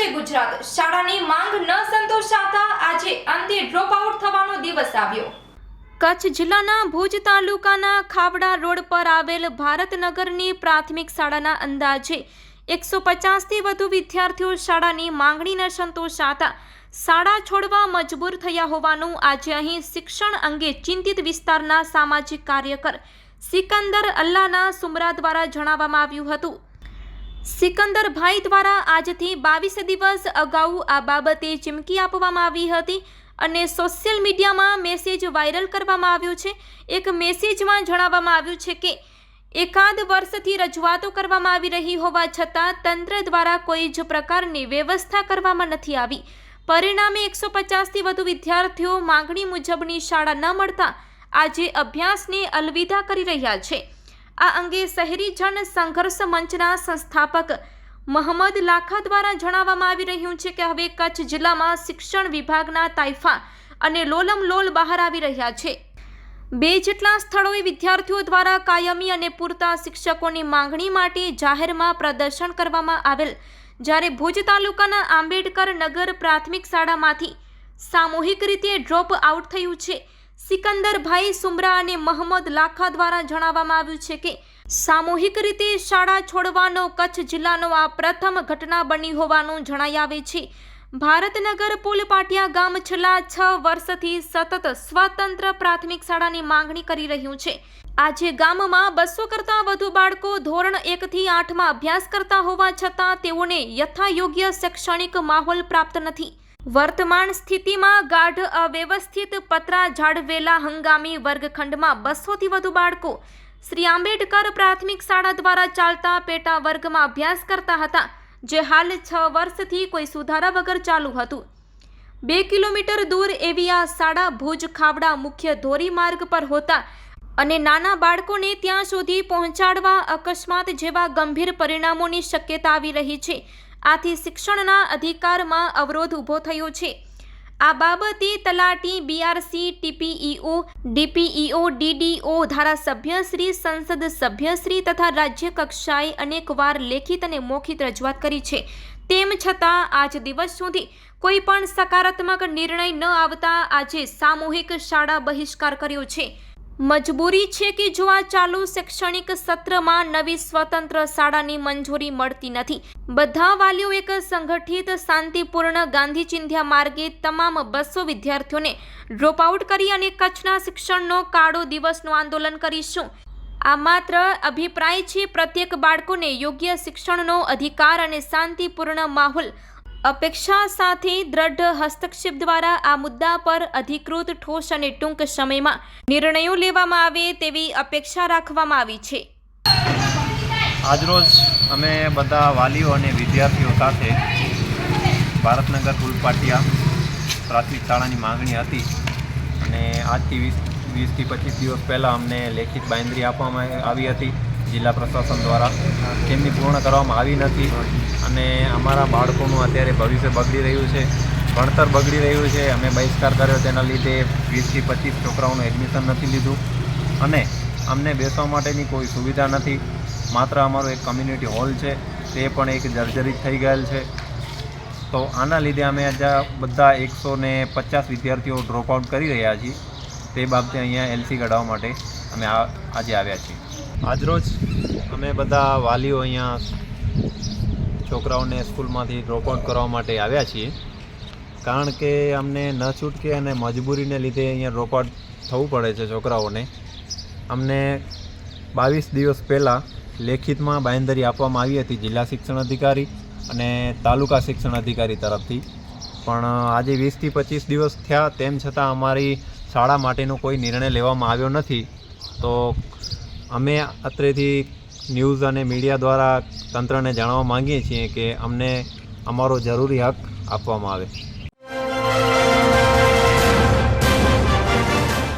છે ગુજરાત. શાળાની માંગ ન સંતોષાતા આજે અંતે ડ્રોપ આઉટ થવાનો દિવસ આવ્યો. કચ્છ જિલ્લાના ભુજ તાલુકાના ખાવડા રોડ પર આવેલ ભારતનગરની પ્રાથમિક શાળાના અંદાજે એકસો પચાસથી વધુ વિદ્યાર્થીઓ શાળાની માંગણી ન સંતોષાતા શાળા છોડવા મજબૂર થયા હોવાનું આજે અહીં શિક્ષણ અંગે ચિંતિત વિસ્તારના સામાજિક કાર્યકર સિકંદર અલ્લાના સુમરા દ્વારા જણાવવામાં આવ્યું હતું. સિકંદરભાઈ દ્વારા આજથી બાવીસ દિવસ અગાઉ આ બાબતે ચીમકી આપવામાં આવી હતી અને સોશિયલ મીડિયામાં મેસેજ વાયરલ કરવામાં આવ્યો છે. એક મેસેજમાં જણાવવામાં આવ્યું છે કે, એકાદ વર્ષથી રજૂઆતો કરવામાં આવી રહી હોવા છતાં તંત્ર દ્વારા કોઈ જ પ્રકારની વ્યવસ્થા કરવામાં નથી આવી. પરિણામે એકસો પચાસથી વધુ વિદ્યાર્થીઓ માંગણી મુજબની શાળા ન મળતા આજે અભ્યાસને અલવિદા કરી રહ્યા છે. આ અંગે શહેરીજન સંઘર્ષ મંચના સંસ્થાપક મોહમ્મદ લાખા દ્વારા જણાવવામાં આવી રહ્યું છે કે હવે કચ્છ જિલ્લામાં શિક્ષણ વિભાગના તાઇફા અને લોલમ લોલ બહાર આવી રહ્યા છે. બે જેટલા સ્થળોએ વિદ્યાર્થીઓ દ્વારા કાયમી અને પૂરતા શિક્ષકોની માંગણી માટે જાહેરમાં પ્રદર્શન કરવામાં આવેલ. જ્યારે ભુજ તાલુકાના આંબેડકર નગર પ્રાથમિક શાળામાંથી સામૂહિક રીતે ડ્રોપ આઉટ થયું છે. સિકંદરભાઈ સુમરા અને મહંમદ લાખા દ્વારા જણાવવામાં આવ્યું છે કે સામૂહિક રીતે શાળા છોડવાનો કચ્છ જિલ્લાનો આ પ્રથમ ઘટના બની હોવાનું જણાઈ આવે છે. ભારતનગર પુલપાટિયા ગામ છેલ્લા છ વર્ષથી સતત સ્વતંત્ર પ્રાથમિક શાળાની માંગણી કરી રહ્યું છે. આજે ગામમાં બસો કરતાં વધુ બાળકો ધોરણ એકથી આઠમાં અભ્યાસ કરતા હોવા છતાં તેઓને યથાયોગ્ય શૈક્ષણિક માહોલ પ્રાપ્ત નથી. વર્તમાન સ્થિતિમાં ગાઢ અવ્યવસ્થિત પતરા જાળવેલા હંગામી વર્ગખંડમાં બસોથી વધુ બાળકો. શ્રી આંબેડકર પ્રાથમિક શાળા દ્વારા ચાલતા પેટા વર્ગમાં અભ્યાસ કરતા હતા, જે હાલ છ વર્ષથી કોઈ સુધારા વગર ચાલુ હતું. બે કિલોમીટર દૂર એવી આ શાળા ભુજ ખાવડા મુખ્ય ધોરીમાર્ગ પર હોતા અને નાના બાળકોને ત્યાં સુધી પહોંચાડવા અકસ્માત જેવા ગંભીર પરિણામોની શક્યતા આવી રહી છે. આથી શિક્ષણના અધિકારમાં અવરોધ ઊભો થયો છે. આ બાબતે તલાટી બીઆરસી, ટીપીઈઓ, ડીપીઈઓ, ડીડીઓ ધારાસભ્યશ્રી સંસદ સભ્યશ્રી તથા રાજ્ય કક્ષાએ અનેકવાર લેખિત અને મૌખિત રજૂઆત કરી છે. તેમ છતાં આજ દિવસ સુધી કોઈ પણ સકારાત્મક નિર્ણય ન આવતા આજે સામૂહિક શાળા બહિષ્કાર કર્યો છે. મજબૂરી છે કે જો આ ચાલુ શૈક્ષણિક સત્રમાં નવી સ્વતંત્ર શાળાની મંજૂરી મળતી નથી? બધા વાલીઓ એક સંગઠિત, શાંતિપૂર્ણ ગાંધી ચિંધ્યા માર્ગે તમામ બસો વિદ્યાર્થીઓને ડ્રોપ આઉટ કરી અને કચ્છના શિક્ષણનો કાળો દિવસનું આંદોલન કરીશું. આ માત્ર અભિપ્રાય છે, પ્રત્યેક બાળકોને યોગ્ય શિક્ષણનો અધિકાર અને શાંતિપૂર્ણ માહોલ અપેક્ષા સાથે દ્રઢ હસ્તક્ષેપ દ્વારા આ મુદ્દા પર અધિકૃત ઠોસ અને ટૂંક સમયમાં નિર્ણયો લેવામાં આવે તેવી અપેક્ષા રાખવામાં આવી છે. આજરોજ અમે બધા વાલીઓ અને વિદ્યાર્થીઓ સાથે ભારતનગર પુલપાટિયા પ્રાથમિક શાળાની માંગણી હતી અને આજથી વીસ વીસથી પચીસ દિવસ પહેલાં અમને લેખિત બાંયધરી આપવામાં આવી હતી. જિલ્લા પ્રશાસન દ્વારા તેમની પૂર્ણ કરવામાં આવી નથી અને અમારા બાળકોનું અત્યારે ભવિષ્ય બગડી રહ્યું છે, ભણતર બગડી રહ્યું છે. અમે બહિષ્કાર કર્યો તેના લીધે વીસથી પચીસ છોકરાઓનું એડમિશન નથી લીધું અને અમને બેસવા માટેની કોઈ સુવિધા નથી. માત્ર અમારો એક કમ્યુનિટી હોલ છે, તે પણ એક જર્જરિત થઈ ગયેલ છે. તો આના લીધે અમે આજે બધા એકસો ને પચાસ વિદ્યાર્થીઓ ડ્રોપ આઉટ કરી રહ્યા છીએ. તે બાબતે અહીંયા એલસી કઢાવવા માટે અમે આજે આવ્યા છીએ. આજરોજ અમે બધા વાલીઓ અહીંયા છોકરાઓને સ્કૂલમાંથી ડ્રોપ આઉટ કરવા માટે આવ્યા છીએ. કારણ કે અમને ન છૂટકે અને મજબૂરીને લીધે અહીંયા ડ્રોપ આઉટ થવું પડે છે છોકરાઓને. અમને બાવીસ દિવસ પહેલાં લેખિતમાં બાંયધરી આપવામાં આવી હતી જિલ્લા શિક્ષણ અધિકારી અને તાલુકા શિક્ષણ અધિકારી તરફથી. પણ આજે વીસથી પચીસ દિવસ થયા, તેમ છતાં અમારી શાળા માટેનો કોઈ નિર્ણય લેવામાં આવ્યો નથી. તો અમે અત્રેથી ન્યૂઝ અને મીડિયા દ્વારા તંત્રને જાણવા માંગીએ છીએ કે અમને અમારો જરૂરી હક આપવામાં આવે.